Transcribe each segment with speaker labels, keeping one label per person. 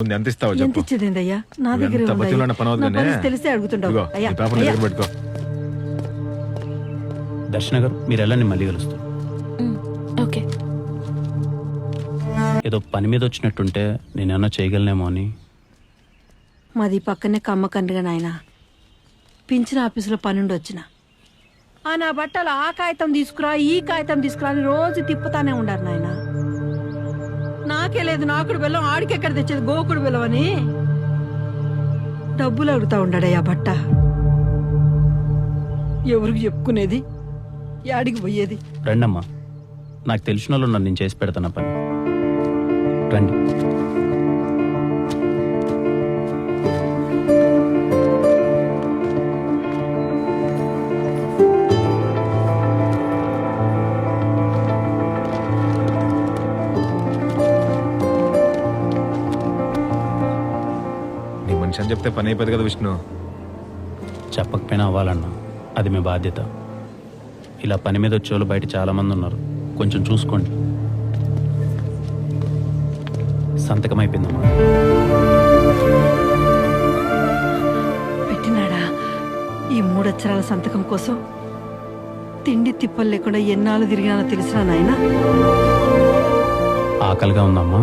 Speaker 1: ఉంది. ఎంత ఇస్తావో
Speaker 2: ఎంత
Speaker 1: చెప్పు.
Speaker 2: ఇచ్చేదేందయ్యా నా
Speaker 1: నువ్వు
Speaker 2: దగ్గర
Speaker 1: ఎంత బతిలాడిన పని అవుతుందనే?
Speaker 2: తెలిస్తే అడుగుతుండవు
Speaker 1: ఇదిగో,
Speaker 2: అయ్యా
Speaker 1: ఈ పేపర్
Speaker 2: అయ్యా.
Speaker 1: దగ్గర పెట్టుకో.
Speaker 3: దర్శన గారు మీరు వెళ్ళండి మళ్ళీ కలుస్తాం.
Speaker 4: ఓకే.
Speaker 3: ఏదో పని మీద వచ్చినట్టుంటే నేనేమన్నా చేయగలనేమో అని.
Speaker 2: మాది పక్కనే కమ్మకండ్రిగా నాయన. పింఛన్ ఆఫీసులో పనుండి వచ్చిన. ఆ నా బట్టలు ఆ కాగితం తీసుకురా ఈ కాగితం తీసుకురా అని రోజు తిప్పుతానే ఉండారు నాయన. నాకే లేదు నాకుడు బెల్లం ఆడికెక్కడ తెచ్చేది? గోకుడు బెల్లం అని డబ్బులు అడుగుతా ఉండాడయ్యా బట్ట. ఎవరికి చెప్పుకునేది? యాడికి పోయేది?
Speaker 3: రండమ్మా. నాకు తెలిసిన వాళ్ళు నన్ను నేను చేసి పెడతాను పని. రండి.
Speaker 1: అని చెప్తే పని అయిపోతుంది కదా విష్ణు?
Speaker 3: చెప్పకపోయినా అవ్వాలన్నా. అది మీ బాధ్యత. ఇలా పని మీద వచ్చే వాళ్ళు బయట చాలా మంది ఉన్నారు. కొంచెం చూసుకోండి. సంతకం అయిపోయిందమ్మా.
Speaker 2: పెట్టినాడా? ఈ మూడక్షరాల సంతకం కోసం? తిండి తిప్పలు లేకుండా ఎన్నాళ్ళు తిరిగినానో తెలిసినా నాయనా?
Speaker 3: ఆకలిగా ఉందమ్మా.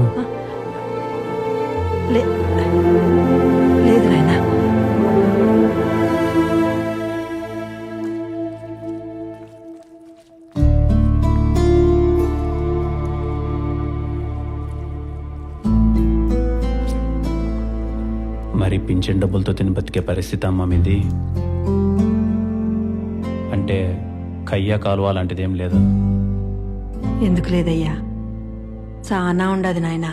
Speaker 2: లే.
Speaker 3: మరి పింఛన్ డబ్బులతో తిని బతికే పరిస్థితి అమ్మా మీది. అంటే కయ్య కాలువ లాంటిది ఏం లేదా?
Speaker 2: ఎందుకు లేదయ్యా? చాలా ఉండదు నాయన.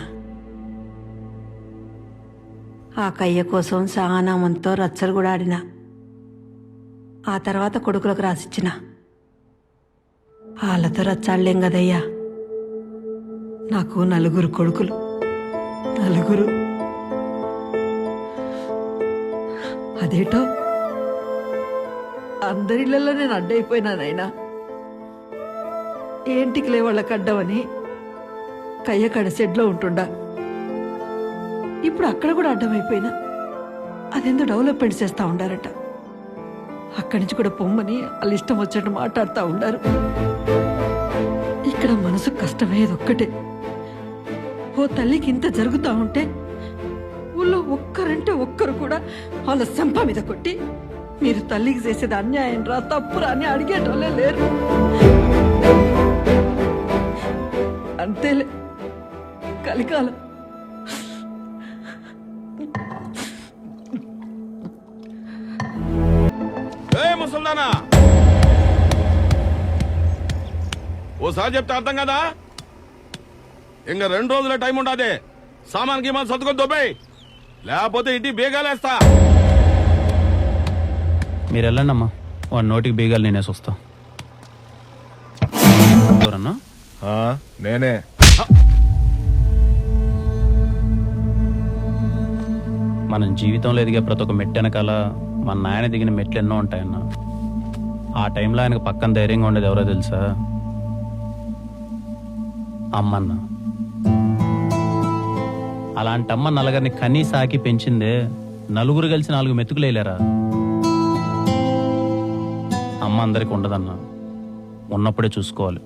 Speaker 2: ఆ కయ్య కోసం చాలా మందితో రచ్చలు కూడా ఆడిన. ఆ తర్వాత కొడుకులకు రాసిచ్చిన. వాళ్ళతో రచ్చాడలేం కదయ్యా. నాకు నలుగురు కొడుకులు. నలుగురు అదేటో? అందరిళ్ళల్లో నేను అడ్డైపోయినానైనా ఏంటికి లే వాళ్ళకి అడ్డమని కయ్యకాడ షెడ్లో ఉంటుండా. ఇప్పుడు అక్కడ కూడా అడ్డమైపోయినా. అదెందో డెవలప్మెంట్ చేస్తూ ఉండారట అక్కడి నుంచి కూడా పొమ్మని వాళ్ళు ఇష్టం వచ్చినట్టు మాట్లాడుతూ ఉండారు. ఇక్కడ మనసు కష్టమయ్యేది ఒక్కటే. ఓ తల్లికి ఇంత జరుగుతూ ఉంటే ఊళ్ళో ఒక్కరంటే ఒక్కరు కూడా వాళ్ళ శంప మీద కొట్టి మీరు తల్లికి చేసేది అన్యాయం రా తప్పురా అని అడిగేటోళ్ళే లేరు. అంతేలే. కలికాలం.
Speaker 5: ముసల్దానా! ఓసారి చెప్తే అర్థం కదా? ఇంకా రెండు రోజుల టైం ఉండదే. సామాన్ గీమాన్ సర్దుకొని దొబ్బాయి. లేకపోతే ఇంటి బేగాలేస్తా.
Speaker 3: మీరు వెళ్ళండి అమ్మా వాడి నోటికి బీగాలు నేనేసి వస్తా. ఎవరన్నా?
Speaker 1: ఆ, నేనే.
Speaker 3: మనం జీవితంలో ఎదిగే ప్రతి ఒక్క మెట్టు వెనకాల మన నాయన దిగిన మెట్లు ఎన్నో ఉంటాయన్న. ఆ టైంలో ఆయనకు పక్కన ధైర్యంగా ఉండేది ఎవరో తెలుసా? అమ్మన్న. అలాంటి అమ్మ నలుగురిని కనీ సాకి పెంచిందే నలుగురు కలిసి నాలుగు మెతుకులు వేయలేరా? అమ్మ అందరికి ఉండదన్నా. ఉన్నప్పుడే చూసుకోవాలి.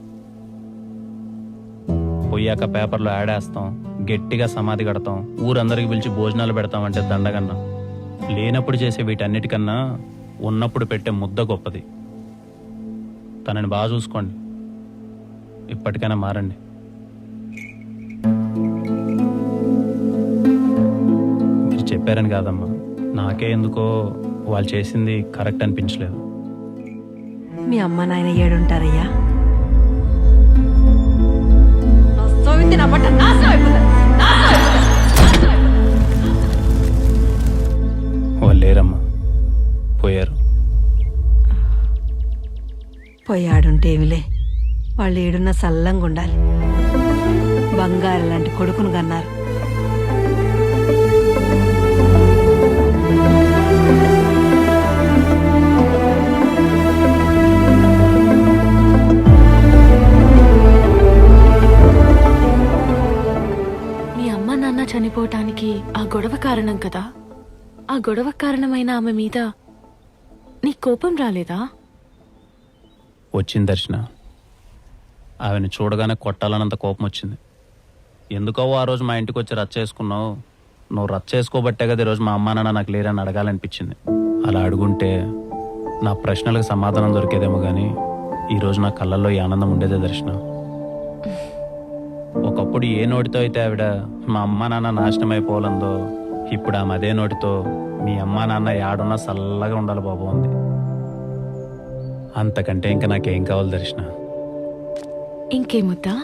Speaker 3: పోయాక పేపర్లో యాడేస్తాం గట్టిగా సమాధి కడతాం ఊరందరికి పిలిచి భోజనాలు పెడతామంటే దండగన్నా. లేనప్పుడు చేసే వీటన్నిటికన్నా ఉన్నప్పుడు పెట్టే ముద్ద గొప్పది. తనని బాగా చూసుకోండి. ఇప్పటికైనా మారండి. చెప్పారని కాదమ్మా. నాకే ఎందుకో వాళ్ళు చేసింది కరెక్ట్ అనిపించలేదు.
Speaker 2: మీ అమ్మ నాయన ఏడుంటారయ్యా.
Speaker 3: వాళ్ళు లేరమ్మా. పోయారు.
Speaker 2: పోయాడుంటే ఏమిలే? వాళ్ళు ఏడున్న సల్లంగా ఉండాలి బంగారు లాంటి కొడుకును కన్నారు.
Speaker 4: గొడవ కారణం కదా? ఆ గొడవ కారణమైన ఆమె మీద నీ కోపం రాలేదా?
Speaker 3: వచ్చింది దర్శన. ఆమెను చూడగానే కొట్టాలన్నంత కోపం వచ్చింది. ఎందుకో ఆ రోజు మా ఇంటికి వచ్చి రచ్చ చేసుకున్నావు? నువ్వు రచ్చ చేసుకోబట్టే కదా ఈరోజు మా అమ్మా నాన్న నాకు లేరని అడగాలనిపించింది. అలా అడుగుంటే నా ప్రశ్నలకు సమాధానం దొరికేదేమో కానీ ఈరోజు నా కళ్ళల్లో ఈ ఆనందం ఉండేదే దర్శనం. ఒకప్పుడు ఏ నోటితో అయితే ఆవిడ మా అమ్మా నాన్న నాశనం అయిపోవాలందో ఇప్పుడు ఆమె అదే నోటితో మీ అమ్మా నాన్న యాడున్నా చల్లగా ఉండాలి బాబు ఉంది అంతకంటే ఇంకా నాకేం కావాలి దర్శన?
Speaker 4: ఇంకేముద్దా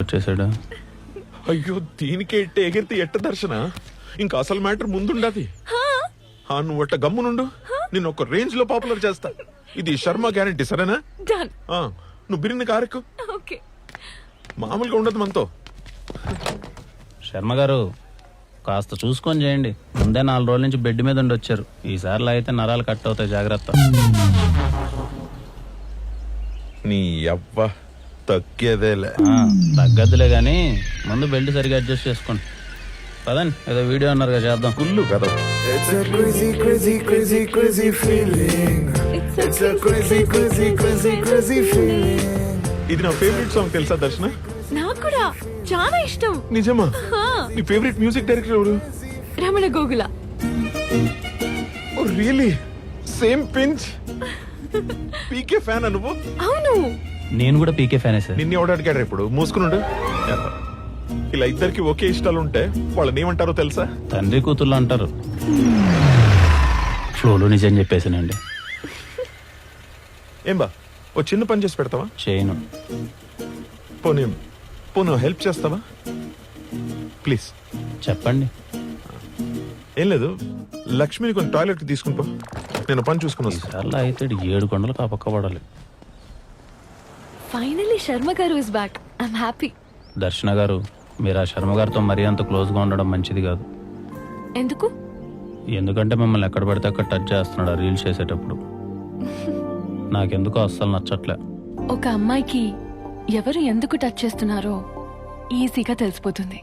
Speaker 3: వచ్చేసాడు?
Speaker 6: అయ్యో దీనికే ఎగిరితే ఎట్ట దర్శన? ఇంకా అసలు మ్యాటర్ ముందుండది. ఆ, నువ్వు అట్ట గమ్మునుండు. నేను ఒక రేంజ్లో పాపులర్ చేస్తా. ఇది శర్మ గ్యారంటీ సరేనా?
Speaker 4: డన్
Speaker 6: ఆ, నువ్వు బిరిని కారెక్కు
Speaker 4: ఓకే.
Speaker 6: మామూలుగా ఉండదు మనతో.
Speaker 3: శర్మ గారు కాస్త చూసుకొని చేయండి. ముందే నాలుగు రోజుల నుంచి బెడ్ మీద ఉండి వచ్చారు. ఈసారిలో అయితే నరాలు కట్ అవుతాయి జాగ్రత్త.
Speaker 6: నీ అవ్వ తగ్గేదేలే.
Speaker 3: ఆ, తగ్గద్దులే కానీ ముందు బెల్ట్ సరిగా అడ్జస్ట్ చేసుకోండి. పదండి ఏదో వీడియో అన్నారుగా చేద్దాం.
Speaker 6: కుళ్ళు కదా
Speaker 7: It's a crazy, crazy, crazy, crazy feeling. It's a crazy, crazy, crazy, crazy feeling.
Speaker 6: ఇది నా ఫేవరెట్ సాంగ్ తెలుసా దర్శన?
Speaker 4: నాకు కూడా. చాలా ఇష్టం.
Speaker 6: నిజమా? నీ ఫేవరెట్ మ్యూజిక్ డైరెక్టర్ ఎవరు?
Speaker 4: Ramana Gogula.
Speaker 6: Oh really same pinch PK fan నువ్వు?
Speaker 4: అవును.
Speaker 3: నేను కూడా పీకే ఫ్యానే సార్
Speaker 6: నిన్ను ఎవడు అడిగాడు ఇప్పుడు. మూసుకునుండు. ఇలా ఇద్దరికి ఒకే ఇష్టాలు ఉంటే వాళ్ళని ఏమంటారో తెలుసా?
Speaker 3: తండ్రి కూతుర్లు అంటారు. ఫ్లోలో నిజం చెప్పేసానండి
Speaker 6: ఏం బా ఓ చిన్న పని చేసి పెడతావా?
Speaker 3: చేయను.
Speaker 6: పోనీ పోను హెల్ప్ చేస్తావా? ప్లీజ్.
Speaker 3: చెప్పండి.
Speaker 6: ఏం లేదు లక్ష్మిని కొన్ని టాయిలెట్ తీసుకుని పో. నేను పని చూసుకుని వస్తా.
Speaker 3: ఈసారిలో అయితే ఈడు ఏడు కొండలు కాపక్క పడాలి.
Speaker 4: ఫైనలీ శర్మ గారు ఇస్ బ్యాక్ ఐఎమ్ హ్యాపీ
Speaker 3: దర్శన గారు మీరు ఆ శర్మ గారితో మరీ అంత క్లోజ్గా ఉండడం మంచిది కాదు.
Speaker 4: ఎందుకు?
Speaker 3: ఎందుకంటే మిమ్మల్ని ఎక్కడ పడితే అక్కడ టచ్ చేస్తున్నాడు ఆ రీల్స్ చేసేటప్పుడు. నాకెందుకో అస్సలు నచ్చట్లే.
Speaker 4: ఒక అమ్మాయికి ఎవరు ఎందుకు టచ్ చేస్తున్నారో ఈజీగా తెలిసిపోతుంది.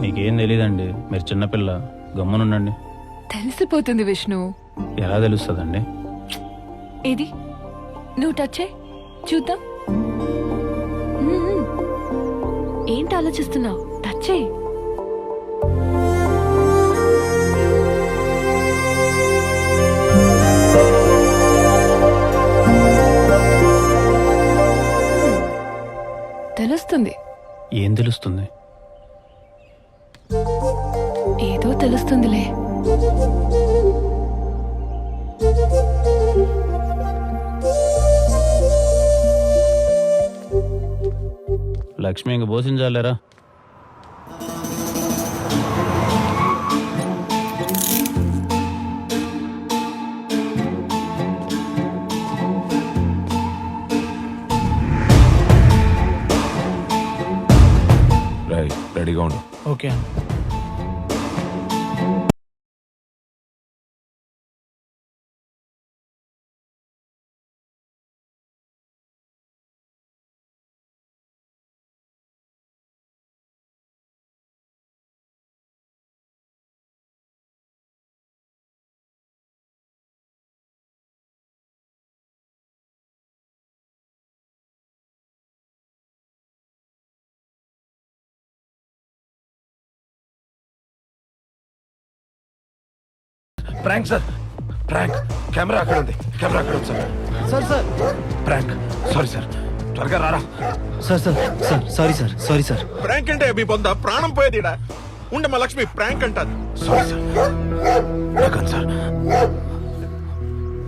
Speaker 3: మీకేం తెలియదండి మీరు చిన్నపిల్ల గమ్మునుండండి.
Speaker 4: తెలిసిపోతుంది విష్ణు.
Speaker 3: ఎలా తెలుస్తుందండి?
Speaker 4: ఏది? నువ్వు టచ్ చేయి. చూద్దాం. ఏంటి ఆలోచిస్తున్నావు? టచ్ చేయి. తెలుస్తుంది.
Speaker 3: ఏం తెలుస్తుంది?
Speaker 4: ఏదో తెలుస్తుందిలే.
Speaker 3: లక్ష్మి ఇంక పోషించాలేరా
Speaker 6: రెడీగా ఉండు ప్రాంక్ సార్ ప్రాంక్ కెమెరా అక్కడ ఉంది. కెమెరా అక్కడ ఉంది sir
Speaker 8: sir sir
Speaker 6: prank sorry sir త్వరగా రారా.
Speaker 8: Sir sir sir sorry sir sorry sir
Speaker 6: prank అంటే మీ పొంద ప్రాణం పోయేది ఈడ. ఉండే మా లక్ష్మి ప్రాంక్ అంటారు. సారీ సార్ నాకన్ సార్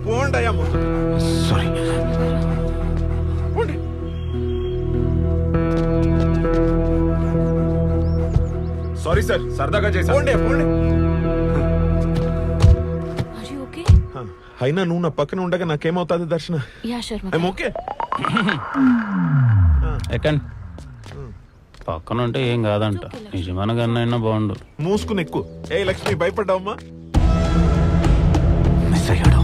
Speaker 6: పోండి అయ్యా సారీ పోండి సారీ సార్ సరదాగా చేసా పోండి పోండి అయినా నువ్వు నా పక్కన ఉండగా నాకేమవుతుంది దర్శన?
Speaker 4: యా శర్మ
Speaker 6: ఐమ్ ఓకే
Speaker 3: ఎక్కండి పక్కన ఉంటే ఏం కాదంట. నిజమైన కన్నా బాగుండు.
Speaker 6: మూసుకుని ఎక్కువ ఏ లక్ష్మి భయపడ్డావమ్మా?
Speaker 3: మిస్ అయ్యాడు.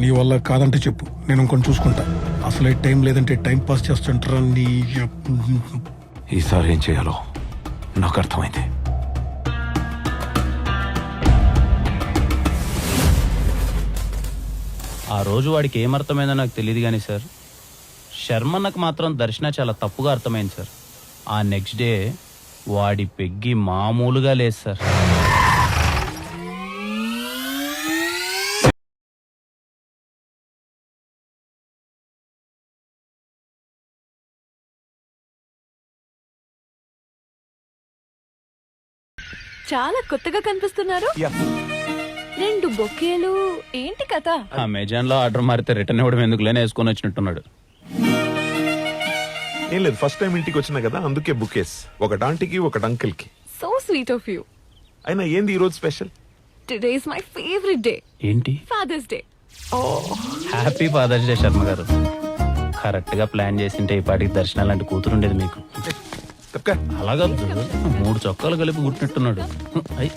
Speaker 9: నీ వల్ల కాదంటే చెప్పు. నేను ఇంకొని చూసుకుంటా. అసలే టైం లేదంటే టైం పాస్ చేస్తుంటారా నీ
Speaker 1: ఈసారి ఏం చేయాలో? నాకు అర్థమైంది.
Speaker 3: ఆ రోజు వాడికి ఏమర్థమైందో నాకు తెలియదు కానీ సార్ శర్మన్నకు మాత్రం దర్శన చాలా తప్పుగా అర్థమైంది సార్. ఆ నెక్స్ట్ డే వాడి పెగ్గి మామూలుగా లేదు సార్.
Speaker 4: చాలా కొత్తగా కనిపిస్తున్నారు. రెండు బొకేలు. ఏంటి కథ?
Speaker 3: అమెజాన్లో ఆర్డర్ మారితే రిటర్న్ ఇవ్వడం ఎందుకులేనే వేసుకొని వచ్చినట్టున్నాడు.
Speaker 6: ఏం లేదు ఫస్ట్ టైం ఇంటికి వచ్చినా కదా అందుకే బుకేస్. ఒకటి ఆంటీకి ఒకటి అంకిల్కి
Speaker 4: సో స్వీట్ ఆఫ్ యూ
Speaker 6: అయినా ఏంది ఈ రోజు special?
Speaker 4: Today is my favourite day
Speaker 3: ఏంటి?
Speaker 4: Father's day
Speaker 3: happy Father's day Sharma గారు. కరెక్ట్గా ప్లాన్ చేసింటే ఈ పాటికి దర్శనాలు లాంటి కూతురు ఉండేది మీకు. అలాగద్దు మూడు చొక్కాలు కలిపి అయ్.